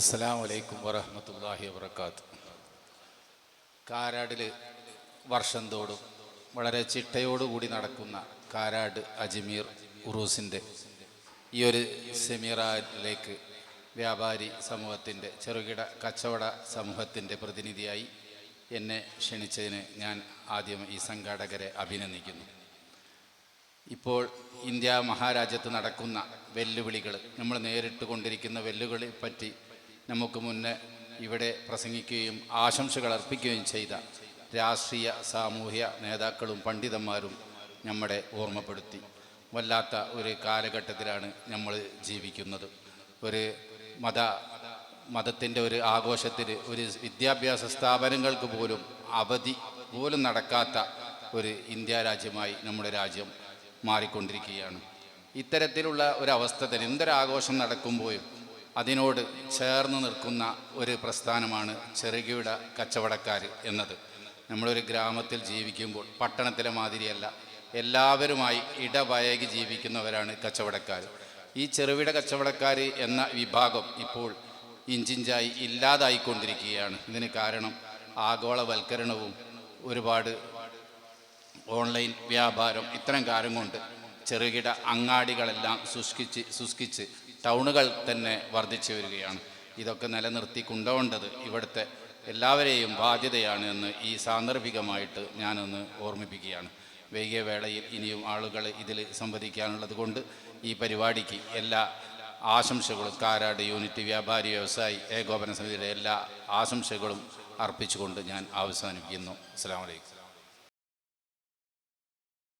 അസ്സലാം വലൈക്കും വറഹമത്തല്ലാഹി വബർക്കാത്ത് കാരാടിൽ വർഷം തോടും വളരെ ചിട്ടയോടുകൂടി നടക്കുന്ന കാരാട് അജ്മീർ ഉറൂസിന്റെ ഈ ഒരു സെമീറയിലേക്ക് വ്യാപാരി സമൂഹത്തിന്റെ ചെറുകിട കച്ചവട സമൂഹത്തിന്റെ പ്രതിനിധിയായി എന്നെ ക്ഷണിച്ചതിന് ഞാൻ ആദ്യം ഈ സംഘാടകരെ അഭിനന്ദിക്കുന്നു. ഇപ്പോൾ ഇന്ത്യ മഹാരാജ്യത്ത് നടക്കുന്ന വെല്ലുവിളികൾ നമ്മൾ നേരിട്ട് കൊണ്ടിരിക്കുന്ന വെല്ലുവിളിയെ പറ്റി നമുക്ക് മുന്നേ ഇവിടെ പ്രസംഗിക്കുകയും ആശംസകൾ അർപ്പിക്കുകയും ചെയ്ത രാഷ്ട്രീയ സാമൂഹ്യ നേതാക്കളും പണ്ഡിതന്മാരും നമ്മുടെ ഓർമ്മപ്പെടുത്തി. വല്ലാത്ത ഒരു കാലഘട്ടത്തിലാണ് നമ്മൾ ജീവിക്കുന്നത്. ഒരു മത മതത്തിന്റെ ഒരു ആഘോഷത്തിൽ ഒരു വിദ്യാഭ്യാസ സ്ഥാപനങ്ങൾക്ക് പോലും അവധി പോലും നടക്കാത്ത ഒരു ഇന്ത്യ രാജ്യമായി നമ്മുടെ രാജ്യം മാറിക്കൊണ്ടിരിക്കുകയാണ്. ഇത്തരത്തിലുള്ള ഒരവസ്ഥ തന്നെ എന്തൊരാഘോഷം നടക്കുമ്പോഴും അതിനോട് ചേർന്ന് നിൽക്കുന്ന ഒരു പ്രസ്ഥാനമാണ് ചെറുകിട കച്ചവടക്കാർ എന്നത്. നമ്മളൊരു ഗ്രാമത്തിൽ ജീവിക്കുമ്പോൾ പട്ടണത്തിലെ മാതിരിയല്ല. എല്ലാവരുമായി ഇടപഴകി ജീവിക്കുന്നവരാണ് കച്ചവടക്കാർ ഈ ചെറുകിട കച്ചവടക്കാർ എന്ന വിഭാഗം ഇപ്പോൾ ഇഞ്ചിഞ്ചായി ഇല്ലാതായിക്കൊണ്ടിരിക്കുകയാണ്. ഇതിന് കാരണം ആഗോളവൽക്കരണവും ഒരുപാട് ഓൺലൈൻ വ്യാപാരം ഇത്തരം കാര്യം കൊണ്ട് ചെറുകിട അങ്ങാടികളെല്ലാം ശുഷ്കിച്ച് ശുഷ്കിച്ച് ടൗണുകൾ തന്നെ വർദ്ധിച്ചു വരികയാണ്. ഇതൊക്കെ നിലനിർത്തി കൊണ്ടുപോകേണ്ടത് ഇവിടുത്തെ എല്ലാവരെയും ബാധ്യതയാണ് എന്ന് ഈ സാന്ദർഭികമായിട്ട് ഞാനൊന്ന് ഓർമ്മിപ്പിക്കുകയാണ്. വൈകിയ വേളയിൽ ഇനിയും ആളുകൾ ഇതിൽ സംവദിക്കാനുള്ളത് കൊണ്ട് ഈ പരിപാടിക്ക് എല്ലാ ആശംസകളും കാരാട് യൂണിറ്റ് വ്യാപാരി വ്യവസായി ഏകോപന സമിതിയുടെ എല്ലാ ആശംസകളും അർപ്പിച്ചുകൊണ്ട് ഞാൻ അവസാനിപ്പിക്കുന്നു. അസ്സാം വലൈക്കും